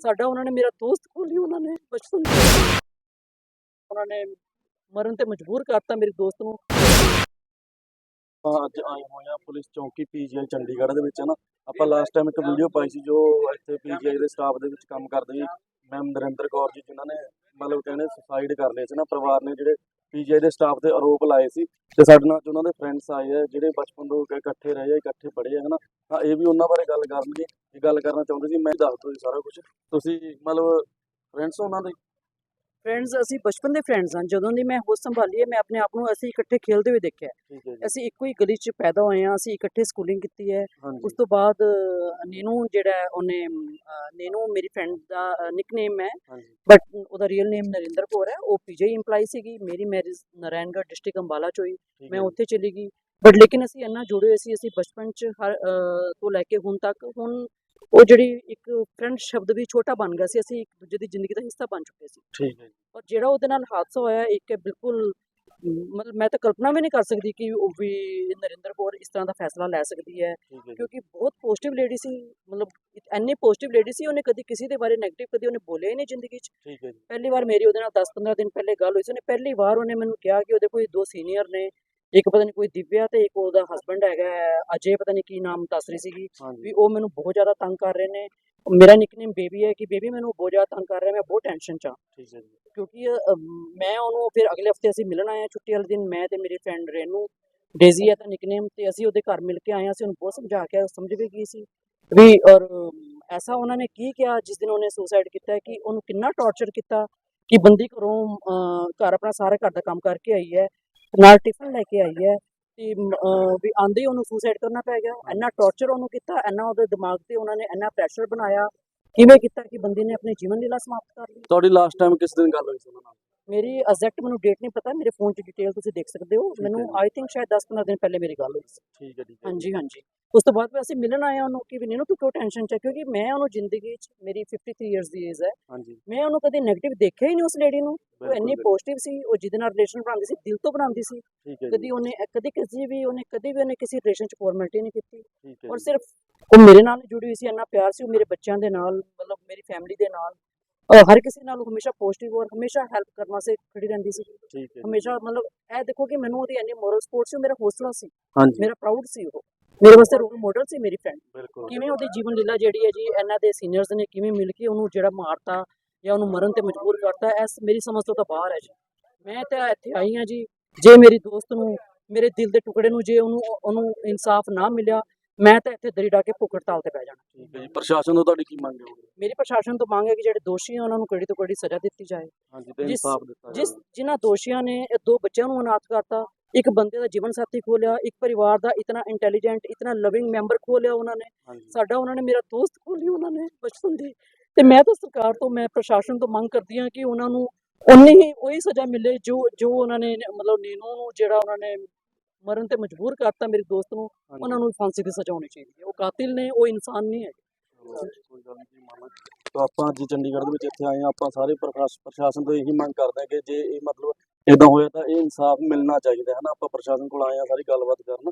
ਸਾਡਾ ਉਹਨਾਂ ਨੇ ਮੇਰਾ ਦੋਸਤ ਖੋਲੀ ਉਹਨਾਂ ਨੇ ਬਚਪਨ ਤੋਂ ਉਹਨਾਂ ਨੇ ਮਰਨ ਤੇ ਮਜਬੂਰ ਕਰਤਾ ਮੇਰੇ ਦੋਸਤ ਨੂੰ। ਅੱਜ ਆਏ ਹੋਏ ਆ ਪੁਲਿਸ ਚੌਂਕੀ ਪੀਜੀਆਈ ਚੰਡੀਗੜ੍ਹ ਦੇ ਵਿੱਚ ਹੈ ਨਾ? ਆਪਾਂ ਲਾਸਟ ਟਾਈਮ ਇੱਕ ਵੀਡੀਓ ਪਾਈ ਸੀ ਜੋ ਇੱਥੇ ਪੀਜੀਆਈ ਦੇ ਸਟਾਫ ਦੇ ਵਿੱਚ ਕੰਮ ਕਰਦੇ ਮੈਮ ਨਰਿੰਦਰ ਕੌਰ ਜੀ ਜਿਨ੍ਹਾਂ ਨੇ ਮਤਲਬ ਕਹਿੰਦੇ ਸੁਸਾਈਡ ਕਰ ਲਏ ਸੀ ਨਾ ਪਰਿਵਾਰ ਨੇ ਜਿਹੜੇ ਪੀਜੀਆਈ ਦੇ ਸਟਾਫ ਤੇ ਆਰੋਪ ਲਾਏ ਸੀ ਤੇ ਸਾਡੇ ਨਾਲ ਉਹਨਾਂ ਦੇ ਫਰੈਂਡਸ ਆਏ ਆ, ਜਿਹੜੇ ਬਚਪਨ ਤੋਂ ਇਕੱਠੇ ਰਹੇ ਆ, ਇਕੱਠੇ ਪੜ੍ਹੇ ਆ, ਹਨਾ? ਤਾਂ ਇਹ ਵੀ ਉਹਨਾਂ ਬਾਰੇ ਗੱਲ ਕਰਨਗੇ, ਇਹ ਗੱਲ ਕਰਨਾ ਚਾਹੁੰਦੇ ਸੀ, ਮੈਂ ਦੱਸ ਦੋ ਸਾਰਾ ਕੁਝ ਤੁਸੀਂ ਮਤਲਬ ਫਰੈਂਡਸ ਉਹਨਾਂ ਦੇ? ਫਰੈਂਡਸ ਅਸੀਂ ਬਚਪਨ ਦੇ ਫਰੈਂਡਸ ਹਾਂ। ਜਦੋਂ ਦੀ ਮੈਂ ਹੋਸ਼ ਸੰਭਾਲੀ ਹੈ ਮੈਂ ਆਪਣੇ ਆਪ ਨੂੰ ਅਸੀਂ ਇਕੱਠੇ ਖੇਲਦੇ ਹੋਏ ਦੇਖਿਆ ਅਸੀਂ ਇੱਕੋ ਹੀ ਗਲੀ 'ਚ ਪੈਦਾ ਹੋਏ ਹਾਂ ਅਸੀਂ ਇਕੱਠੇ ਸਕੂਲਿੰਗ ਕੀਤੀ ਹੈ। ਉਸ ਤੋਂ ਬਾਅਦ ਨੀਨੂ ਜਿਹੜਾ ਉਹਨੇ ਨੀਨੂ ਮੇਰੀ ਫਰੈਂਡ ਦਾ ਨਿਕਨੇਮ ਹੈ। ਬਟ ਉਹਦਾ ਰੀਅਲ ਨੇਮ ਨਰਿੰਦਰ ਕੌਰ ਹੈ। ਉਹ ਪੀਜੀ ਇੰਪਲਾਈ ਸੀਗੀ। ਮੇਰੀ ਮੈਰਿਜ ਨਾਰਾਇਣਗੜ੍ਹ ਡਿਸਟ੍ਰਿਕਟ ਅੰਬਾਲਾ ਚੋਂ ਹੀ ਠੀਕ ਮੈਂ ਉੱਥੇ ਚਲੀ ਗਈ। ਬਟ ਲੇਕਿਨ ਅਸੀਂ ਇੰਨਾ ਜੁੜੇ ਹੋਏ ਸੀ ਅਸੀਂ ਬਚਪਨ ਚ ਹਰ ਤੋਂ ਲੈ ਕੇ ਹੁਣ ਤੱਕ। ਹੁਣ ਉਹ ਜਿਹੜੀ ਇੱਕ ਫਰੈਂਡ ਸ਼ਬਦ ਵੀ ਛੋਟਾ ਬਣ ਗਿਆ ਸੀ ਅਸੀਂ ਇੱਕ ਦੂਜੇ ਦੀ ਜ਼ਿੰਦਗੀ ਦਾ ਹਿੱਸਾ ਬਣ ਚੁੱਕੇ ਸੀ। ਠੀਕ ਹੈ ਔਰ ਜਿਹੜਾ ਉਹਦੇ ਨਾਲ ਹਾਦਸਾ ਹੋਇਆ ਇੱਕ ਬਿਲਕੁਲ ਮਤਲਬ ਮੈਂ ਤਾਂ ਕਲਪਨਾ ਵੀ ਨਹੀਂ ਕਰ ਸਕਦੀ ਕਿ ਉਹ ਵੀ ਨਰਿੰਦਰ ਕੌਰ ਇਸ ਤਰ੍ਹਾਂ ਦਾ ਫੈਸਲਾ ਲੈ ਸਕਦੀ ਹੈ। ਕਿਉਂਕਿ ਬਹੁਤ ਪੋਜ਼ਿਟਿਵ ਲੇਡੀ ਸੀ ਮਤਲਬ ਇੰਨੀ ਪੋਜ਼ਿਟਿਵ ਲੇਡੀ ਸੀ ਉਹਨੇ ਕਦੀ ਕਿਸੇ ਦੇ ਬਾਰੇ 네ਗੇਟਿਵ ਕਦੀ ਉਹਨੇ ਬੋਲਿਆ ਹੀ ਨਹੀਂ ਜ਼ਿੰਦਗੀ 'ਚ। ਠੀਕ ਹੈ ਜੀ। ਪਹਿਲੀ ਵਾਰ ਮੇਰੀ ਉਹਦੇ ਨਾਲ 10-15 ਦਿਨ ਪਹਿਲੇ ਗੱਲ ਹੋਈ ਸੀ ਉਹਨੇ ਪਹਿਲੀ ਵਾਰ ਉਹਨੇ ਮੈਨੂੰ ਕਿਹਾ ਕਿ ਉਹਦੇ ਕੋਈ ਦੋ ਸੀਨੀਅਰ ਨੇ ਇੱਕ ਪਤਾ ਨਹੀਂ ਕੋਈ ਦਿਵਿਆ ਤੇ ਇੱਕ ਉਹਦਾ ਹਸਬੰਡ ਹੈਗਾ ਅਜੇ ਪਤਾ ਨਹੀਂ ਕੀ ਨਾਮ ਦੱਸ ਰਹੀ ਸੀਗੀ ਵੀ ਉਹ ਮੈਨੂੰ ਬਹੁਤ ਜ਼ਿਆਦਾ ਤੰਗ ਕਰ ਰਹੇ ਨੇ। ਮੇਰਾ ਨਿਕਨੇਮ ਬੇਬੀ ਹੈ ਕਿ ਬੇਬੀ ਮੈਨੂੰ ਬਹੁਤ ਜ਼ਿਆਦਾ ਤੰਗ ਕਰ ਰਿਹਾ ਮੈਂ ਬਹੁਤ ਟੈਨਸ਼ਨ ਚ ਹਾਂ। ਠੀਕ ਹੈ ਜੀ। ਕਿਉਂਕਿ ਮੈਂ ਉਹਨੂੰ ਫਿਰ ਅਗਲੇ ਹਫ਼ਤੇ ਅਸੀਂ ਮਿਲਣ ਆਏ ਹਾਂ ਛੁੱਟੀ ਵਾਲੇ ਦਿਨ ਮੈਂ ਤੇ ਮੇਰੀ ਫਰੈਂਡ ਰੇਨੂ ਡੇਜ਼ੀ ਹੈ ਤਾਂ ਨਿਕਨੇਮ ਤੇ ਅਸੀਂ ਉਹਦੇ ਘਰ ਮਿਲ ਕੇ ਆਏ ਹਾਂ ਅਸੀਂ ਉਹਨੂੰ ਬਹੁਤ ਸਮਝਾ ਕੇ ਸਮਝ ਵੀ ਗਈ ਸੀ। ਵੀ ਔਰ ਐਸਾ ਉਹਨਾਂ ਨੇ ਕੀ ਕਿਹਾ ਜਿਸ ਦਿਨ ਉਹਨੇ ਸੁਸਾਈਡ ਕੀਤਾ ਕਿ ਉਹਨੂੰ ਕਿੰਨਾ ਟੌਰਚਰ ਕੀਤਾ ਕਿ ਬੰਦੀ ਘਰੋਂ ਘਰ ਆਪਣਾ ਸਾਰਾ ਘਰ ਦਾ ਕੰਮ ਕਰਕੇ ਆਈ ਹੈ ਨਾਲ ਟਿਫਨ ਲੈ ਕੇ ਆਈ ਹੈ ਤੇ ਵੀ ਆਂਦੇ ਹੀ ਉਹਨੂੰ ਸੁਸਾਈਡ ਕਰਨਾ ਪੈ ਗਿਆ। ਇੰਨਾ ਟੌਰਚਰ ਉਹਨੂੰ ਕੀਤਾ ਇੰਨਾ ਉਹਦੇ ਦਿਮਾਗ ਤੇ ਉਹਨਾਂ ਨੇ ਇੰਨਾ ਪ੍ਰੈਸ਼ਰ ਬਣਾਇਆ। ਕਿਵੇਂ ਕੀਤਾ ਕਿ ਬੰਦੇ ਨੇ ਆਪਣੀ ਜੀਵਨ ਲੀਲਾ ਸਮਾਪਤ ਕਰ ਲਈ? ਤੁਹਾਡੀ ਲਾਸਟ ਟਾਈਮ ਕਿਸ ਦਿਨ ਗੱਲ ਹੋਈ ਸੀ ਉਹਨਾਂ ਨਾਲ? ਮੇਰੀ ਐਗਜ਼ੈਕਟ ਮੈਨੂੰ ਡੇਟ ਨਹੀਂ ਪਤਾ ਮੇਰੇ ਫੋਨ 'ਚ ਡਿਟੇਲ ਤੁਸੀਂ ਦੇਖ ਸਕਦੇ ਹੋ। ਮੈਨੂੰ। ਆਈ ਥਿੰਕ ਸ਼ਾਇਦ 10-15 ਦਿਨ ਪਹਿਲੇ ਮੇਰੀ ਗੱਲ ਹੋਈ ਸੀ। ਠੀਕ ਹੈ ਠੀਕ ਹੈ। ਹਾਂਜੀ ਹਾਂਜੀ। ਉਸ ਤੋਂ ਬਾਅਦ ਅਸੀਂ ਮਿਲਣ ਆਏ ਉਹਨੂੰ ਕਿ ਵੀ ਨੀਨੂ ਤੂੰ ਕਿਉਂ ਟੈਨਸ਼ਨ 'ਚ ਹੈ? ਕਿਉਂਕਿ ਮੈਂ ਉਹਨੂੰ ਜ਼ਿੰਦਗੀ 'ਚ ਮੇਰੀ 53 ਇਅਰਸ ਦੀ ਏਜ ਹੈ। ਹਾਂਜੀ। ਮੈਂ ਉਹਨੂੰ ਕਦੇ 네ਗੇਟਿਵ ਦੇਖਿਆ ਹੀ ਨਹੀਂ ਉਸ ਲੇਡੀ ਨੂੰ। ਉਹ ਇੰਨੀ। ਪੋਜ਼ਿਟਿਵ ਸੀ ਉਹ ਜਿਹਦੇ ਨਾਲ ਰਿਲੇਸ਼ਨ ਬਣਾਉਂਦੀ ਸੀ ਦਿਲ ਤੋਂ ਬਣਾਉਂਦੀ ਸੀ। ਕਦੀ ਉਹਨੇ ਕਦੀ ਕਿਸੇ ਵੀ ਉਹਨੇ ਕਦੀ ਵੀ ਉਹਨੇ ਕਿਸੇ ਰਿਲੇਸ਼ਨ 'ਚ ਫਾਰਮੈਲਿਟੀ ਨਹੀਂ ਕੀਤੀ। ਔਰ ਸਿਰਫ ਉਹ ਮੇਰੇ ਨਾਲ ਜੁੜੀ ਹੋਈ ਸੀ ਇੰਨਾ ਪਿਆਰ ਸੀ ਉਹ ਮੇਰੇ ਬੱਚਿਆਂ ਦੇ ਨਾਲ ਮਤਲਬ ਮੇਰੀ ਫੈਮਿਲੀ ਦੇ ਨਾਲ। ਹਰ ਕਿਸੇ ਨਾਲ ਹਮੇਸ਼ਾ ਪੋਜ਼ਿਟਿਵ ਔਰ ਹਮੇਸ਼ਾ ਹੈਲਪ ਕਰਨ ਵਾਸਤੇ ਖੜੀ ਰਹਿੰਦੀ ਸੀ। ਠੀਕ ਹੈ ਜੀ। ਹਮੇਸ਼ਾ ਮਤਲਬ ਇਹ ਦੇਖੋ ਕਿ ਮੈਨੂੰ ਉਹਦੀ ਇੰਨੀ ਮੋਰਲ ਸਪੋਰਟ ਸੀ ਮੇਰਾ ਹੌਸਲਾ ਸੀ। ਮੇਰਾ ਪ੍ਰਾਊਡ ਸੀ ਉਹ। ਮੇਰੇ ਵਾਸਤੇ ਰੋਲ ਮਾਡਲ ਸੀ ਮੇਰੀ ਫਰੈਂਡ ਕਿਵੇਂ ਉਹਦੀ ਜੀਵਨ ਲੀਲਾ ਜਿਹੜੀ ਹੈ ਜੀ ਇਹਨਾਂ ਦੇ ਸੀਨੀਅਰਸ ਨੇ ਕਿਵੇਂ ਮਿਲ ਕੇ ਉਹਨੂੰ ਜਿਹੜਾ ਮਾਰਤਾ ਜਾਂ ਉਹਨੂੰ ਮਰਨ ਤੇ ਮਜਬੂਰ ਕਰਤਾ ਐਸ ਮੇਰੀ ਸਮਝ ਤੋਂ ਤਾਂ ਬਾਹਰ ਹੈ ਜੀ। ਮੈਂ ਤਾਂ ਇੱਥੇ ਆਈ ਹਾਂ ਜੀ ਜੇ ਮੇਰੀ ਦੋਸਤ ਨੂੰ ਮੇਰੇ ਦਿਲ ਦੇ ਟੁਕੜੇ ਨੂੰ ਜੇ ਉਹਨੂੰ ਉਹਨੂੰ ਇਨਸਾਫ ਨਾ ਮਿਲਿਆ ਮੈਂ ਤਾਂ ਇੱਥੇ ਦਰੀ ਡਾ ਕੇ ਭੁੱਖ ਹੜਤਾਲ ਤੇ ਬਹਿ ਜਾਣਾ। ਠੀਕ ਹੈ ਜੀ ਪ੍ਰਸ਼ਾਸਨ ਤੋਂ ਤੁਹਾਡੀ ਕੀ ਮੰਗ ਹੈ ਮੇਰੀ ਪ੍ਰਸ਼ਾਸਨ ਤੋਂ ਮੰਗ ਹੈ ਕਿ ਜਿਹੜੇ ਦੋਸ਼ੀ ਆ ਉਹਨਾਂ ਨੂੰ ਕੜੀ ਤੋਂ ਕੜੀ ਸਜ਼ਾ ਦਿੱਤੀ ਜਾਏ। ਹਾਂਜੀ ਤੇ ਜਿਸ- ਇਨਸਾਫ ਦਿੱਤਾ ਜਿਸ ਜਾਵੇ। ਜਿਨ੍ਹਾਂ ਦੋਸ਼ੀਆਂ ਨੇ ਇਹ ਦੋ ਬੱਚਿਆਂ ਨੂੰ ਅਨਾਥ ਕਰਤਾ ਇੱਕ ਬੰਦੇ ਦਾ ਜੀਵਨ ਸਾਥੀ ਖੋਲਿਆ ਇੱਕ ਪਰਿਵਾਰ ਦਾ ਇਤਨਾ ਇੰਟੈਲੀਜੈਂਟ ਇਤਨਾ ਲਵਿੰਗ ਮੈਂਬਰ ਖੋਲਿਆ ਉਹਨਾਂ ਨੇ। ਹਾਂਜੀ। ਸਾਡਾ ਉਹਨਾਂ ਨੇ ਮੇਰਾ ਦੋਸਤ ਖੋਲੀ ਉਹਨਾਂ ਨੇ ਬਚਪਨ ਦੀ। ਤੇ ਮੈਂ ਤਾਂ ਸਰਕਾਰ ਤੋਂ ਮੈਂ ਪ੍ਰਸ਼ਾਸਨ ਤੋਂ ਮੰਗ ਕਰਦੀ ਹਾਂ ਕਿ ਉਹਨਾਂ ਨੂੰ ਉਨੀ ਹੀ ਉਹੀ ਸਜ਼ਾ ਮਿਲੇ ਜੋ ਜੋ ਉਹਨਾਂ ਨੇ ਮਤਲਬ ਨੀਨੂ ਨੂੰ ਜਿਹੜਾ ਉਹਨਾਂ ਨੇ ਮਰਨ ਤੇ ਮਜਬੂਰ ਕਰਤਾ ਮੇਰੇ ਦੋਸਤ ਨੂੰ। ਉਹਨਾਂ ਨੂੰ ਫਾਂਸੀ ਦੀ ਸਜ਼ਾ ਹੋਣੀ ਚਾਹੀਦੀ ਹੈ। ਉਹ ਕਾਤਿਲ ਨੇ ਉਹ ਇਨਸਾਨ ਨਹੀਂ ਹੈ ਕੋਈ ਗੱਲ ਨਹੀਂ ਮਾਮਾ ਤਾਂ ਆਪਾਂ ਅੱਜ ਚੰਡੀਗੜ੍ਹ ਦੇ ਵਿੱਚ ਇੱਥੇ ਆਏ ਹਾਂ। ਆਪਾਂ ਸਾਰੇ ਪ੍ਰਸ਼ਾਸ- ਪ੍ਰਸ਼ਾਸਨ ਤੋਂ ਇਹੀ ਮੰਗ ਕਰਦੇ ਹਾਂ ਕਿ ਜੇ ਇਹ ਮਤਲਬ ਇਦਾਂ ਹੋਇਆ ਤਾਂ ਇਹ ਇਨਸਾਫ ਮਿਲਣਾ ਚਾਹੀਦਾ ਹੈ ਨਾ। ਆਪਾਂ ਪ੍ਰਸ਼ਾਸਨ ਕੋਲ ਆਏ ਹਾਂ ਸਾਰੀ ਗੱਲਬਾਤ ਕਰਨ।